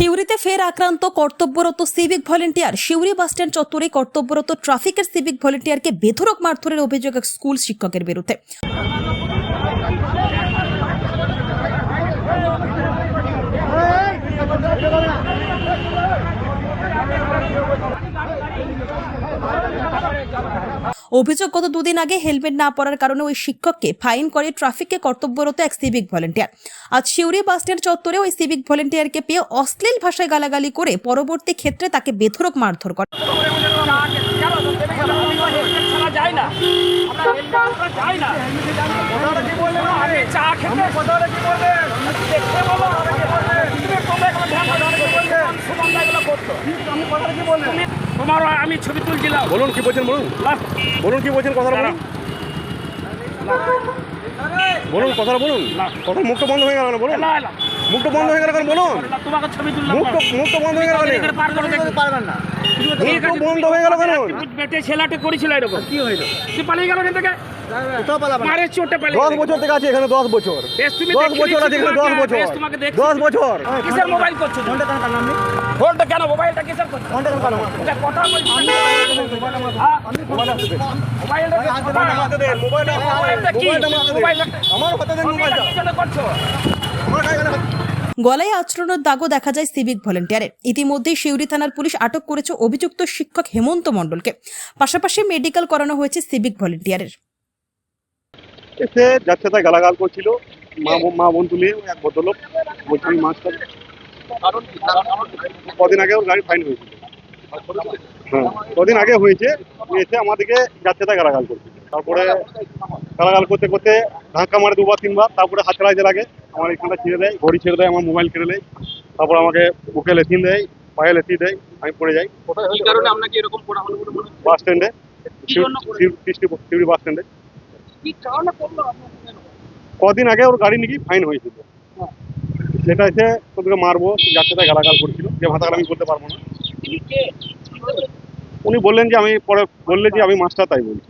সিউড়িতে ফের আক্রান্ত কর্তব্যরত সিভিক ভলেন্টিয়ার সিউড়ি বাসস্ট্যান্ড চত্বরে কর্তব্যরত ট্রাফিকের সিভিক ভলেন্টিয়ারকে বেধরক মারধরের অভিযোগ এক স্কুল শিক্ষকের বিরুদ্ধে। অভিযোগ, গত দুদিন আগে হেলমেট না পরার কারণে ওই শিক্ষককে ফাইন করে ট্রাফিককে কর্তব্যরত এক সিভিক ভলেন্টিয়ার আজ শিউরি বাসস্ট্যান্ড চত্বরে ওই সিভিক ভলেন্টিয়ারকে পেয়ে অশ্লীল ভাষায় গালাগালি করে পরবর্তী ক্ষেত্রে তাকে বেধরক মারধর করে। আমি কথাটা কি তোমার আমি ছবি তুলছিলাম। বলুন কি বলছেন বলুন। বলুন কি বলছেন কথাটা বলুন। বলুন কথাটা বলুন। না। কথা মুখটা বন্ধ হয়ে গেল না বলুন মুখটা বন্ধ হয়ে গেল কেন? বলুন। তোমাকে ছবি তুললাম মুখটা মুখটা বন্ধ হয়ে গেল কেন? এখানে পার করে দেখতে পারবেন না। মুখটা বন্ধ হয়ে গেল কেন? বেটে ছেলেটা করেছিল এরকম। কি হইল? তুই পালিয়ে গেল এখান থেকে। মারে চোটে পালিয়ে দশ বছর থেকে আছে এখানে দশ বছর। দশ বছর আছে এখানে দশ বছর। বেশ, তোমাকে দেখছি। দশ বছর। কিসের মোবাইল করছ? ফোনটা কেন কাটলাম ফোনটা কেন? মোবাইলটা কিসের করছ? ফোনটা কেন কাটলাম কথা বলছি হ্যাঁ? মোবাইলটা মোবাইলটা মোবাইলটা মোবাইলটা আমার হাতে দেন। মোবাইলটা আমার হাতে দেন মোবাইলটা। কি জন্য করছ? আমার গায়ে কেন গলায় আচরণের দাগও দেখা যায় সিভিক ভলেন্টিয়ারের। ইতিমধ্যেই শিউরি থানার পুলিশ আটক করেছে অভিযুক্ত শিক্ষক হেমন্ত মণ্ডলকে। পাশাপাশি মেডিকেল করানো হয়েছে সিভিক ভলেন্টিয়ারের। এসে যাচ্ছে তাই গালাগাল করছিল। মা মা বোন তুলে এক ভদ্রলোক। বলছে আমি মাছ খাব কদিন আগে ওর গাড়ি ফাইন হয়েছিল। হ্যাঁ কদিন আগে হয়েছে। এসে আমাদেরকে যাচ্ছে তাই গালাগাল করছে তারপরে গালাগাল করতে করতে ধাক্কা মারে দুবার তিনবার তারপরে হাত চালাইতে লাগে। আমার এখানটা ছেড়ে দেয় ঘড়ি ছেড়ে দেয় আমার মোবাইল কেড়ে দেয় তারপর আমাকে বুকে লেথিন দেয় পায়ে লেথি দেয় আমি পড়ে যাই। কারণে আপনাকে এরকম হলো? বাস স্ট্যান্ডে। শিউড়ি বাস স্ট্যান্ডে? কদিন আগে ওর গাড়ি নাকি ফাইন হয়েছিল। সেটা এসে তোদেরকে মারবো যাচ্ছে গালাগাল করছিল। যে ভাতা আমি করতে পারব না? উনি বললেন যে আমি পরে বললে যে আমি মাস্টার তাই বলছি।